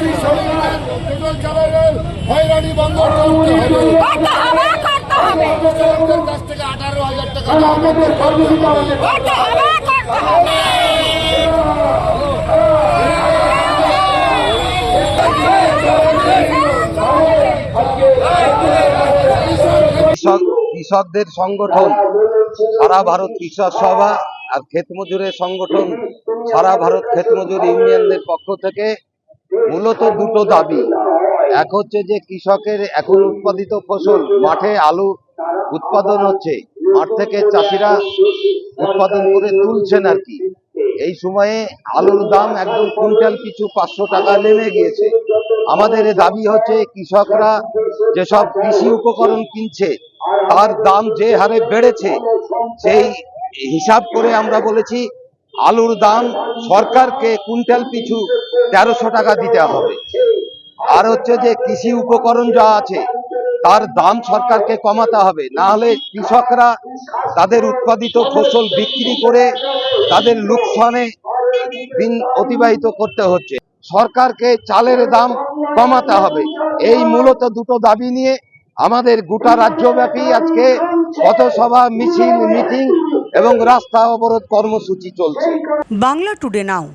মোদী সরকারের পেট্রোল চালানোর হয়রানি বন্ধ করতে হবে। করতে হবে করতে হবে। কৃষকদের কাছ থেকে আঠারো হাজার টাকা আমাদের করতে করতে হবে করতে হবে। কৃষকদের সংগঠন সারা ভারত কৃষক সভা আর ক্ষেত মজুরের সংগঠন সারা ভারত ক্ষেত মজুর ইউনিয়নদের পক্ষ থেকে মূলত দুটো দাবি। এক হচ্ছে যে কৃষকের এখন উৎপাদিত ফসল মাঠে আলু উৎপাদন হচ্ছে। মাঠ থেকে চাষিরা উৎপাদন করে তুলছেন আর কি। এই সময়ে আলুর দাম একদম কুইন্টাল পিছু পাঁচশো টাকা নেমে গিয়েছে। আমাদের দাবি হচ্ছে, কৃষকরা যেসব কৃষি উপকরণ কিনছে, তার দাম যে হারে বেড়েছে, সেই হিসাব করে আমরা বলেছি, আলুর দাম সরকারকে কুইন্টাল পিছু তেরোশো টাকা দিতে হবে। আর হচ্ছে যে কৃষি উপকরণ যা আছে, তার দাম সরকারকে কমাতে হবে। না হলে কৃষকরা তাদের উৎপাদিত ফসল বিক্রি করে তাদের লোকসানে দিন অতিবাহিত করতে হচ্ছে। সরকারকে চালের দাম কমাতে হবে। এই মূলত দুটো দাবি নিয়ে আমাদের গোটা রাজ্যব্যাপী আজকে পথসভা, মিছিল, মিটিং এবং রাস্তা অবরোধ কর্মসূচি চলছে। বাংলা টুডে নাও।